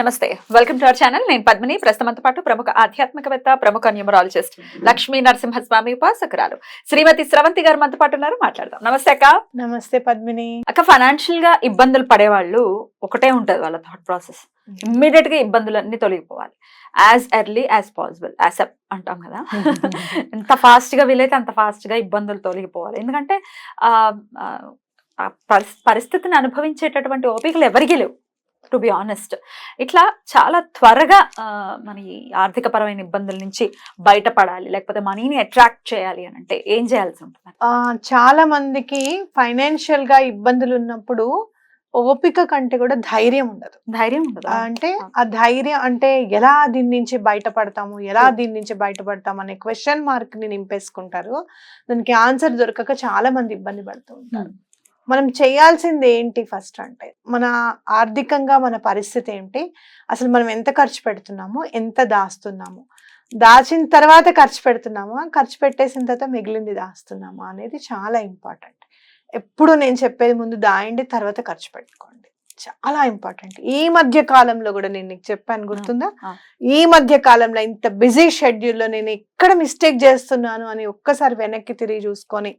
నమస్తే. Welcome to our channel నేను పద్మిని. ప్రస్తుతంతో పాటు ప్రముఖ ఆధ్యాత్మికవేత్త ప్రముఖ న్యూమరాలజిస్ట్ లక్ష్మీ నరసింహస్వామి ఉపాసకురాలు. శ్రీమతి స్రవంతి గారు మనతో పాటు ఉన్నారు. మాట్లాడదాం. నమస్తే అక్క. నమస్తే పద్మిని. అక్క ఫైనాన్షియల్గా ఇబ్బందులు పడేవాళ్ళు ఒకటే ఉంటది వాళ్ళ థాట్ ప్రాసెస్ ఇమ్మీడియట్గా ఇబ్బందులన్నీ తొలగిపోవాలి. As early as possible as అంటాం కదా. ఎంత ఫాస్ట్గా వీలైతే అంత ఫాస్ట్గా ఇబ్బందులు తొలగిపోవాలి. ఎందుకంటే పరిస్థితిని అనుభవించేటటువంటి ఓపికలు ఎవరికీ లేవు. టు బి ఆనెస్ట్ ఇట్లా చాలా త్వరగా మన ఈ ఆర్థికపరమైన ఇబ్బందుల నుంచి బయటపడాలి లేకపోతే మనీని అట్రాక్ట్ చేయాలి అని అంటే ఏం చేయాల్సి ఉంటుంది? ఆ, చాలా మందికి ఫైనాన్షియల్గా ఇబ్బందులు ఉన్నప్పుడు ఓపిక కంటే కూడా ధైర్యం ఉండదు. ధైర్యం ఉండదు అంటే ఆ ధైర్యం అంటే ఎలా దీని నుంచి బయటపడతాము ఎలా దీని నుంచి బయటపడతాము అనే క్వశ్చన్ మార్క్ని నింపేసుకుంటారు. దానికి ఆన్సర్ దొరకక చాలా మంది ఇబ్బంది పడుతూ ఉంటారు. మనం చేయాల్సింది ఏంటి ఫస్ట్ అంటే మన ఆర్థికంగా మన పరిస్థితి ఏంటి? అసలు మనం ఎంత ఖర్చు పెడుతున్నాము? ఎంత దాస్తున్నాము? దాచిన తర్వాత ఖర్చు పెడుతున్నామా? ఖర్చు పెట్టేసిన తర్వాత మిగిలింది దాస్తున్నామా? అనేది చాలా ఇంపార్టెంట్. ఎప్పుడు నేను చెప్పేది ముందు దాయండి తర్వాత ఖర్చు పెట్టుకోండి. చాలా ఇంపార్టెంట్. ఈ మధ్య కాలంలో కూడా నేను నీకు చెప్పాను గుర్తుందా. ఈ మధ్య కాలంలో ఇంత బిజీ షెడ్యూల్లో నేను ఎక్కడ మిస్టేక్ చేస్తున్నాను అని ఒక్కసారి వెనక్కి తిరిగి చూసుకొని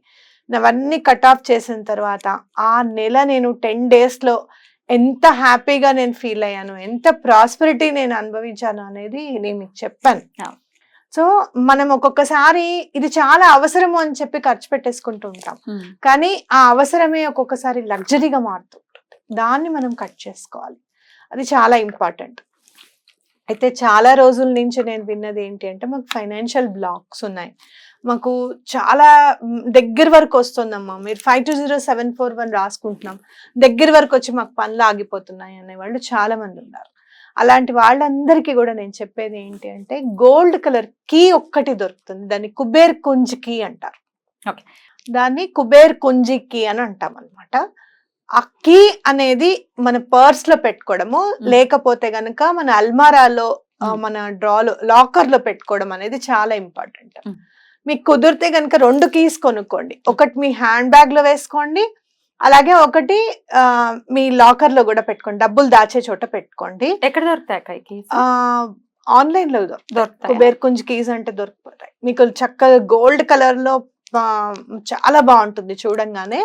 అవన్నీ కట్ ఆఫ్ చేసిన తర్వాత ఆ నెల నేను టెన్ డేస్లో ఎంత హ్యాపీగా నేను ఫీల్ అయ్యాను ఎంత ప్రాస్పరిటీ నేను అనుభవించాను అనేది నేను మీకు చెప్పాను. సో మనం ఒక్కొక్కసారి ఇది చాలా అవసరము అని చెప్పి ఖర్చు పెట్టేసుకుంటూ ఉంటాం. ఉమ్. కానీ ఆ అవసరమే ఒక్కొక్కసారి లగ్జరీగా మారుతూ ఉంటుంది. దాన్ని మనం కట్ చేసుకోవాలి. అది చాలా ఇంపార్టెంట్ అయితే చాలా రోజుల నుంచి నేను విన్నది ఏంటి అంటే మాకు ఫైనాన్షియల్ బ్లాక్స్ ఉన్నాయి. మాకు చాలా దగ్గర వరకు వస్తుందమ్మా. మీరు five two zero seven four one రాసుకుంటున్నాం. దగ్గర వరకు వచ్చి మాకు పనులు ఆగిపోతున్నాయి అనే వాళ్ళు చాలా మంది ఉన్నారు. అలాంటి వాళ్ళందరికీ కూడా నేను చెప్పేది ఏంటి అంటే గోల్డ్ కలర్ కీ ఒక్కటి దొరుకుతుంది. దాన్ని కుబేర్ కుంజ్ కీ అంటారు. దాన్ని కుబేర్ కుంజి కీ అని అంటాం అనమాట ఆ కీ అనేది మన పర్స్లో పెట్టుకోవడము లేకపోతే గనక మన అల్మారాలో. మన డ్రాలో లాకర్లో పెట్టుకోవడం అనేది చాలా ఇంపార్టెంట్. మీకు కుదిరితే గనక రెండు కీస్ కొనుక్కోండి. ఒకటి మీ హ్యాండ్ బ్యాగ్లో వేసుకోండి అలాగే ఒకటి మీ లాకర్లో కూడా పెట్టుకోండి. డబ్బులు దాచే చోట పెట్టుకోండి. ఎక్కడ దొరుకుతాయి ఆన్లైన్లో దొరుకుతాయి. కుబేర్ కుంజ్ కీస్ అంటే దొరికిపోతాయి మీకు చక్కగా గోల్డ్ కలర్లో చాలా బాగుంటుంది చూడంగానే.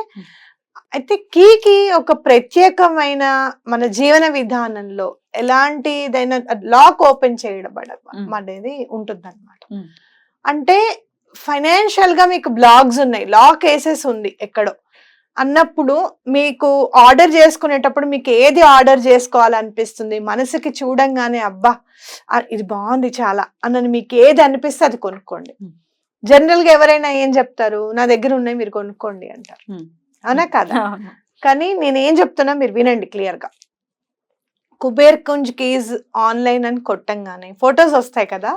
అయితే కీకి ఒక ప్రత్యేకమైన మన జీవన విధానంలో ఎలాంటిదైనా లాక్ ఓపెన్ చేయడం. అనేది ఉంటుంది అనమాట. అంటే ఫైనాన్షియల్గా మీకు బ్లాగ్స్ ఉన్నాయి లాక్ వేసేసి ఉంది ఎక్కడో అన్నప్పుడు మీకు ఆర్డర్ చేసుకునేటప్పుడు మీకు ఏది ఆర్డర్ చేసుకోవాలనిపిస్తుంది మనసుకి చూడంగానే అబ్బా ఇది బాగుంది చాలా అన్నది మీకు ఏది అనిపిస్తే అది కొనుక్కోండి Hmm. జనరల్గా ఎవరైనా ఏం చెప్తారు నా దగ్గర ఉన్నాయి మీరు కొనుక్కోండి అంటారు. అవునా కదా. కానీ నేను ఏం చెప్తున్నా మీరు వినండి క్లియర్గా కుబేర్ కుంజ్ కీజ్ ఆన్లైన్ అని కొట్టంగానే ఫొటోస్ వస్తాయి కదా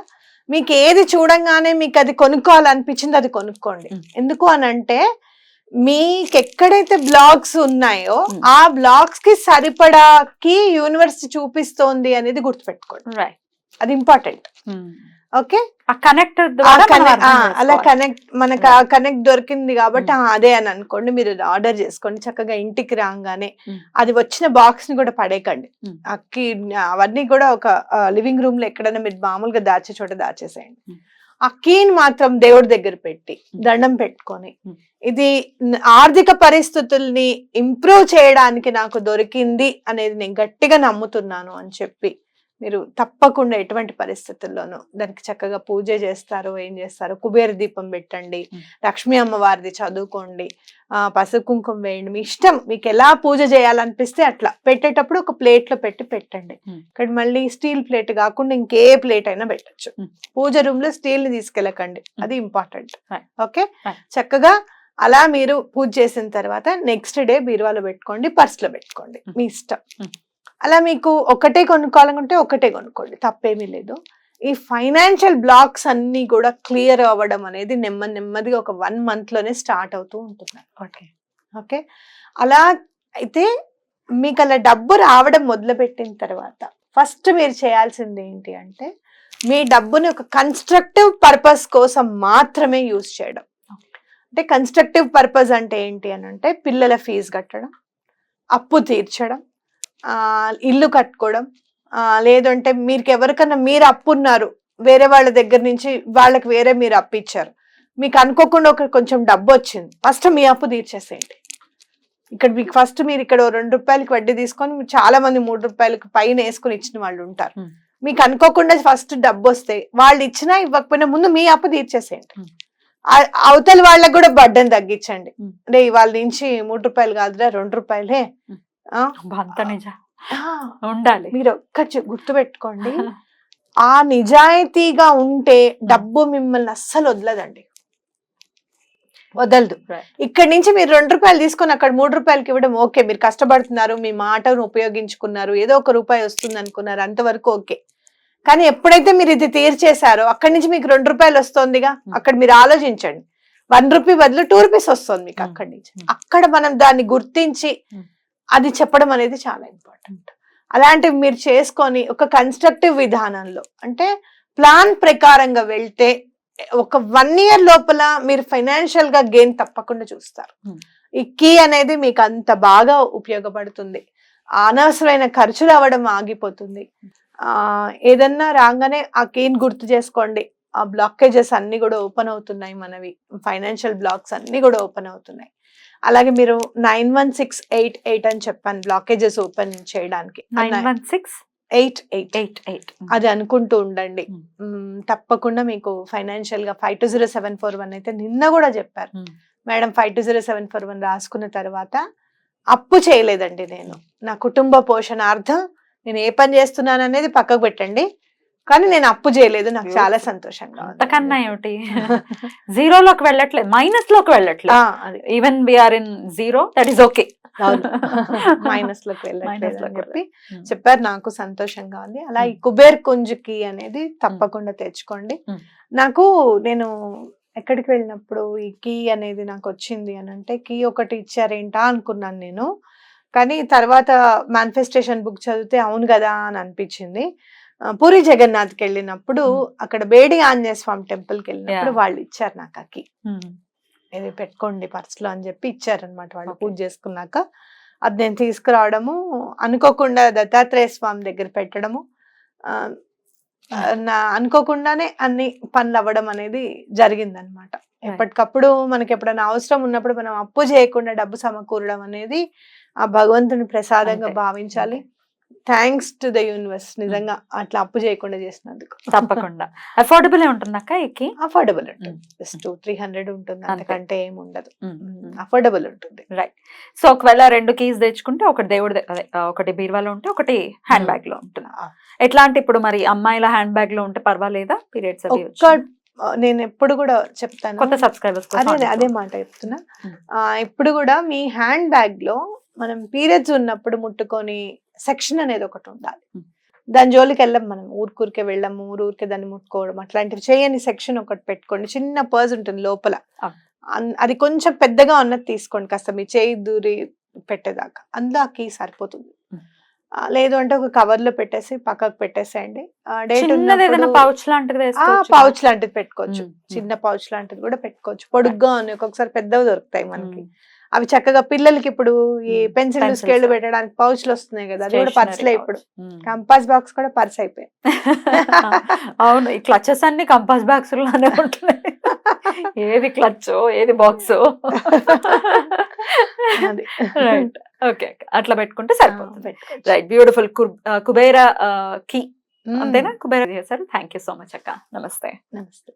మీకు ఏది చూడంగానే మీకు అది కొనుక్కోవాలనిపించింది అది కొనుక్కోండి. ఎందుకు అని అంటే మీకు ఎక్కడైతే బ్లాగ్స్ ఉన్నాయో. ఆ బ్లాగ్స్కి సరిపడాకి యూనివర్సిటీ చూపిస్తోంది అనేది గుర్తుపెట్టుకోండి. అది ఇంపార్టెంట్. ఓకే ఆ కనెక్టర్ అలా. కనెక్ట్ మనకు ఆ కనెక్ట్ దొరికింది కాబట్టి అదే అని అనుకోండి మీరు ఆర్డర్ చేసుకోండి చక్కగా ఇంటికి రాగానే. అది వచ్చిన బాక్స్ని కూడా పడేయకండి. అక్కి అవన్నీ కూడా ఒక లివింగ్ రూమ్లో ఎక్కడైనా మీరు మామూలుగా దాచే చోట దాచేసేయండి. ఆ కీని మాత్రం దేవుడి దగ్గర పెట్టి. దండం పెట్టుకొని. ఇది ఆర్థిక పరిస్థితుల్ని ఇంప్రూవ్ చేయడానికి నాకు దొరికింది అనేది నేను గట్టిగా నమ్ముతున్నాను అని చెప్పి మీరు తప్పకుండా ఎటువంటి పరిస్థితుల్లోనూ దానికి చక్కగా పూజ చేస్తారు ఏం చేస్తారు కుబేర దీపం పెట్టండి. లక్ష్మీ అమ్మవారిది చదువుకోండి ఆ పసుపు కుంకుమ వేయండి మీ ఇష్టం మీకు ఎలా పూజ చేయాలనిపిస్తే అట్లా పెట్టేటప్పుడు ఒక ప్లేట్లో పెట్టి పెట్టండి. ఇక్కడ మళ్ళీ స్టీల్ ప్లేట్ కాకుండా ఇంకే ప్లేట్ అయినా పెట్టచ్చు. పూజ రూమ్లో స్టీల్ని తీసుకెళ్ళకండి అది ఇంపార్టెంట్. ఓకే. చక్కగా అలా మీరు పూజ చేసిన తర్వాత నెక్స్ట్ డే బీరువాలో పెట్టుకోండి పర్స్లో పెట్టుకోండి. మీ ఇష్టం. అలా మీకు ఒకటే కొనుక్కోవాలనుకుంటే ఒకటే కొనుక్కోండి తప్పేమీ లేదు. ఈ ఫైనాన్షియల్ బ్లాక్స్ అన్ని కూడా క్లియర్ అవ్వడం అనేది నెమ్మది నెమ్మదిగా ఒక వన్ మంత్లోనే స్టార్ట్ అవుతూ ఉంటుంది Okay. ఓకే? అలా అయితే మీకు అలా డబ్బు రావడం మొదలుపెట్టిన తర్వాత ఫస్ట్ మీరు చేయాల్సింది ఏంటి అంటే మీ డబ్బుని ఒక కన్స్ట్రక్టివ్ పర్పస్ కోసం మాత్రమే యూజ్ చేయడం. అంటే కన్స్ట్రక్టివ్ పర్పస్ అంటే ఏంటి అని అంటే పిల్లల ఫీజు కట్టడం అప్పు తీర్చడం ఇల్లు కట్టుకోవడం ఆ, లేదంటే మీకు ఎవరికన్నా మీరు అప్పు ఉన్నారు వేరే వాళ్ళ దగ్గర నుంచి వాళ్ళకి వేరే మీరు అప్పు ఇచ్చారు మీకు అనుకోకుండా ఒక కొంచెం డబ్బు వచ్చింది ఫస్ట్ మీ అప్పు తీర్చేసేయండి. ఇక్కడ మీకు ఫస్ట్ మీరు ఇక్కడ రెండు రూపాయలకి వడ్డీ తీసుకొని చాలా మంది మూడు రూపాయలకి పైన వేసుకొని ఇచ్చిన వాళ్ళు ఉంటారు. మీకు అనుకోకుండా ఫస్ట్ డబ్బు వస్తే వాళ్ళు ఇచ్చినా ఇవ్వకపోయినా ముందు మీ అప్పు తీర్చేసేయండి. అవతల వాళ్ళకి కూడా బడ్డని తగ్గించండి. అంటే ఇవాళ నుంచి మూడు రూపాయలు కాదురా రెండు రూపాయలే. అంత నిజం. ఆ, ఉండాలి. మీరు ఒక్క గుర్తు పెట్టుకోండి ఆ నిజాయితీగా ఉంటే డబ్బు మిమ్మల్ని అస్సలు వదలదండి. వదలదు. ఇక్కడ నుంచి మీరు రెండు రూపాయలు తీసుకొని అక్కడ మూడు రూపాయలకి ఇవ్వడం ఓకే. మీరు కష్టపడుతున్నారు మీ మాటను ఉపయోగించుకున్నారు ఏదో ఒక రూపాయి వస్తుంది అనుకున్నారు అంతవరకు ఓకే. కానీ ఎప్పుడైతే మీరు ఇది తీర్చేశారో అక్కడి నుంచి మీకు రెండు రూపాయలు వస్తుందిగా? అక్కడ మీరు ఆలోచించండి. వన్ రూపీ బదులు టూ రూపీస్ వస్తుంది మీకు Hmm. అక్కడి నుంచి. Hmm. అక్కడ మనం దాన్ని గుర్తించి Hmm. అది చెప్పడం అనేది చాలా ఇంపార్టెంట్. అలాంటివి మీరు చేసుకొని ఒక కన్స్ట్రక్టివ్ విధానంలో అంటే ప్లాన్ ప్రకారంగా వెళ్తే ఒక వన్ ఇయర్ లోపల మీరు ఫైనాన్షియల్గా గెయిన్ తప్పకుండా చూస్తారు. Hmm. ఈ కీ అనేది మీకు అంత బాగా ఉపయోగపడుతుంది. అనవసరమైన ఖర్చులు అవ్వడం ఆగిపోతుంది. ఆ ఏదన్నా రాగానే ఆ కీని గుర్తు చేసుకోండి. ఆ బ్లాకేజెస్ అన్ని కూడా ఓపెన్ అవుతున్నాయి మనవి. ఫైనాన్షియల్ బ్లాక్స్ అన్ని కూడా ఓపెన్ అవుతున్నాయి. అలాగే మీరు nine one six eight eight అని చెప్పాను బ్లాకేజెస్ ఓపెన్ చేయడానికి. Nine one six? Eight eight. Eight eight అది అనుకుంటూ ఉండండి. తప్పకుండా మీకు ఫైనాన్షియల్గా five two zero seven four one అయితే నిన్న కూడా చెప్పారు. Madam five two zero seven four one రాసుకున్న తర్వాత అప్పు చేయలేదండి నేను. నా కుటుంబ పోషణార్థం నేను ఏ పని చేస్తున్నాను అనేది పక్కకు పెట్టండి. కానీ నేను అప్పు చేయలేదు నాకు చాలా సంతోషంగా ఉంది. అంతకన్నా ఏమిటి? జీరోలోకి వెళ్ళట్లేదు మైనస్లోకి వెళ్ళట్లేదు even we're in zero that is okay అవును. మైనస్లోకి వెళ్ళట్లేదు అని లోకి చెప్పి Hmm. చెప్పారు నాకు సంతోషంగా ఉంది. అలా ఈ Hmm. కుబేర్ కుంజుకి అనేది తప్పకుండా తెచ్చుకోండి. Hmm. నాకు నేను ఎక్కడికి వెళ్ళినప్పుడు ఈ కీ అనేది నాకు వచ్చింది అని అంటే కీ ఒకటి ఇచ్చారేంటా అనుకున్నాను నేను. కానీ తర్వాత మేనిఫెస్టేషన్ బుక్ చదివితే అవును కదా అని అనిపించింది. పూరి జగన్నాథ్కి వెళ్ళినప్పుడు. అక్కడ బేడి ఆంజనేయ స్వామి టెంపుల్కి వెళ్ళినప్పుడు. వాళ్ళు ఇచ్చారు నాకు ఆ కీ ఇది పెట్టుకోండి పర్సులో అని చెప్పి ఇచ్చారనమాట వాళ్ళు. పూజ చేసుకున్నాక అది నేను తీసుకురావడము అనుకోకుండా దత్తాత్రేయ స్వామి దగ్గర పెట్టడము నా అనుకోకుండానే అన్ని పనులు అవ్వడం అనేది జరిగిందనమాట ఎప్పటికప్పుడు మనకి ఎప్పుడైనా అవసరం ఉన్నప్పుడు మనం అప్పు చేయకుండా డబ్బు సమకూరడం అనేది ఆ భగవంతుని ప్రసాదంగా. భావించాలి థ్యాంక్స్ టు ద యూనివర్స్ నిజంగా అట్లా అప్పు చేయకుండా చేసినందుకు. తప్పకుండా. అఫోర్డబుల్ ఉంటుంది అక్క ఎక్కి? అఫోర్డబుల్ ఉంటుంది. జస్ట్ టూ త్రీ హండ్రెడ్ ఉంటుంది. అంతే. అంతకంటే ఏమి ఉండదు. అఫోర్డబుల్ ఉంటుంది. సో ఒకవేళ రెండు కీస్ తెచ్చుకుంటే ఒకటి దేవుడి ఒకటి బీరువాలో ఉంటే ఒకటి హ్యాండ్ బ్యాగ్లో ఉంటుంది. ఎట్లాంటి ఇప్పుడు మరి అమ్మాయిల హ్యాండ్ బ్యాగ్లో ఉంటే పర్వాలేదా పీరియడ్స్ నేను ఎప్పుడు కూడా చెప్తాను. కొత్త సబ్స్క్రైబర్స్ అదే అదే- మాట చెప్తున్నా. Hmm. ఇప్పుడు కూడా మీ హ్యాండ్ బ్యాగ్లో మనం పీరియడ్స్ ఉన్నప్పుడు ముట్టుకొని సెక్షన్ అనేది ఒకటి ఉండాలి. Hmm. దాని జోలికి వెళ్ళం మనం ఊరికూరికే వెళ్ళము ఊరు ఊరికే దాన్ని ముట్టుకోవడం అట్లాంటివి చేయని సెక్షన్ ఒకటి పెట్టుకోండి. చిన్న పర్స్ ఉంటుంది లోపల. అది కొంచెం పెద్దగా ఉన్నది తీసుకోండి కాస్త మీ చేయి దూరి పెట్టేదాకా. అందులో ఆ కీ సరిపోతుంది. Hmm. లేదు అంటే ఒక కవర్లో పెట్టేసి పక్కకు పెట్టేసేయండి. డేట్ పౌచ్ లాంటిది. పౌచ్ లాంటిది పెట్టుకోవచ్చు. ఉమ్, చిన్న పౌచ్ లాంటిది కూడా పెట్టుకోవచ్చు. పొడుగ్గా ఉన్నాయి. ఒక్కొక్కసారి పెద్దవి దొరుకుతాయి మనకి. అవి చక్కగా పిల్లలకి ఇప్పుడు ఈ పెన్సిల్. స్కేల్ పెట్టడానికి పౌచ్లు వస్తున్నాయి కదా అది కూడా పర్సులే. ఇప్పుడు. కంపాస్ బాక్స్ కూడా పర్స్ అయిపోయింది అవును ఈ క్లచెస్ అన్ని కంపాస్ బాక్స్లోనే ఉంటున్నాయి. ఏది క్లచ్ ఏది బాక్స్. రైట్. ఓకే అట్లా పెట్టుకుంటే సరిపోతుంది. Right beautiful Kubera key. అంతేనా? కుబేరా చేశారు థ్యాంక్ యూ సో మచ్ అక్క. నమస్తే. నమస్తే.